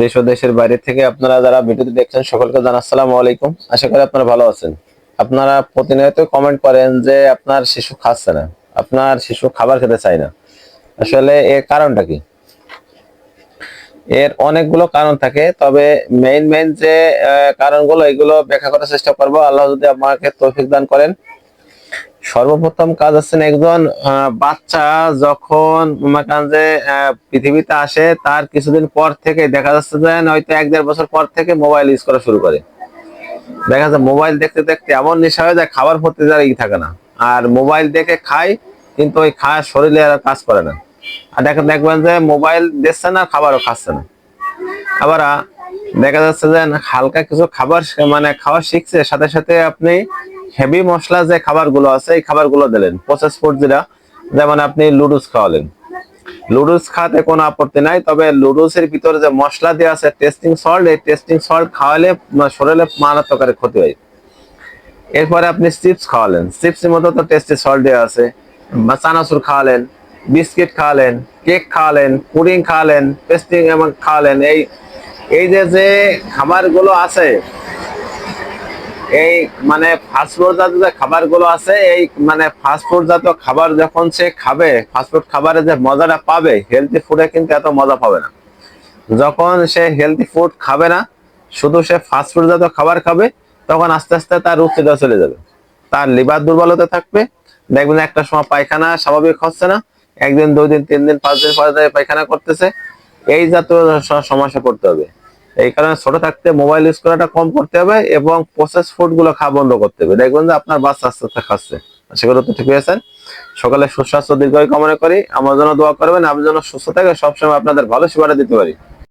দেশ ও দেশের বাইরে থেকে আপনারা যারা ভিডিওটি দেখছেন, সকলকে জানা আসসালামু আলাইকুম। আশা করি আপনারা ভালো আছেন। আপনারা প্রতিনিয়ত কমেন্ট করেন যে আপনার শিশু খাচ্ছে না, আপনার শিশু খাবার খেতে চায় না। আসলে এর কারণটা কি? এর অনেকগুলো কারণ থাকে, তবে মেইন মেইন যে কারণগুলো, এগুলো ব্যাখ্যা করার চেষ্টা করব। আল্লাহ যদি আমাকে তৌফিক দান করেন সর্বপ্রথম কাজ হচ্ছে একজন বাচ্চা যখন যে পৃথিবীতে আসে, তার কিছুদিন পর থেকে দেখা যাচ্ছে যে, হয়তো এক দেড় বছর পর থেকে মোবাইল ইউজ করা শুরু করে। দেখা যায় মোবাইল দেখতে দেখতে এমন নেশা হয়ে যায়, খাবার প্রতি যার ই থাকে না। আর মোবাইল দেখে খায়, কিন্তু ওই খাওয়া শরীরে আর কাজ করে না। আর দেখেন, দেখবেন যে মোবাইল দেখছে না, খাবারও খাচ্ছে না। আবার দেখা যাচ্ছে যে হালকা কিছু খাবার মানে খাওয়া শিখছে, সাথে সাথে আপনি হেভি মশলা যে খাবারগুলো আছে, এই খাবারগুলো দিলেন। প্রসেস ফুড যেমন আপনি লুডুস খাওয়ালেন। লুডুস খাওয়াতে কোনো আপত্তি নাই, তবে লুডুসের ভিতরে যে মশলা দেওয়া আছে টেস্টিং সল্ট এই টেস্টিং সল্ট খাওয়ালে শরীরে মারাত্মক ক্ষতি হয়। এরপরে আপনি চিপস খাওয়ালেন। চিপসের মধ্যে তো টেস্টি সল্ট দেওয়া আছে। চানাচুর খাওয়ালেন, বিস্কিট খাওয়ালেন কেক খাওয়ালেন পুডিং খাওয়ালেন পেস্টিং এবং খাওয়ালেন। এই এই যে যে খাবারগুলো আছে এই মানে ফাস্টফুড জাতীয় যে খাবারগুলো আছে, এই মানে ফাস্টফুড জাতীয় খাবার যখন সে খাবে ফাস্টফুড খাবারে যে মজাটা পাবে হেলদি ফুডে কিন্তু এত মজা পাবে না। যখন সে হেলদি ফুড খাবে না, শুধু সে ফাস্টফুড জাতীয় খাবার খাবে, তখন আস্তে আস্তে তার রুচিটা চলে যাবে। তার লিভার দুর্বলতা থাকবে। দেখবেন একটা সময় পায়খানা স্বাভাবিক হচ্ছে না। একদিন, দুই দিন, তিন দিন, পাঁচ দিন পরে পায়খানা করতেছে। এই জাতীয় সমস্যা পড়তে হবে। এই কারণে ছোট থাকতে মোবাইল ইউজ করাটা কম করতে হবে এবং প্রসেস ফুডগুলো খাওয়া বন্ধ করতে হবে। দেখবেন যে আপনার বাচ্চা আস্তে আস্তে খাচ্ছে। সেগুলো তো ঠিক আছেন। সকালে সুস্বাস্থ্য দীর্ঘ কামনা করি। আমার জন্য দোয়া করবেন। আমি যেন সুস্থ থাকে, সবসময় আপনাদের ভালো সেবাটা দিতে পারি।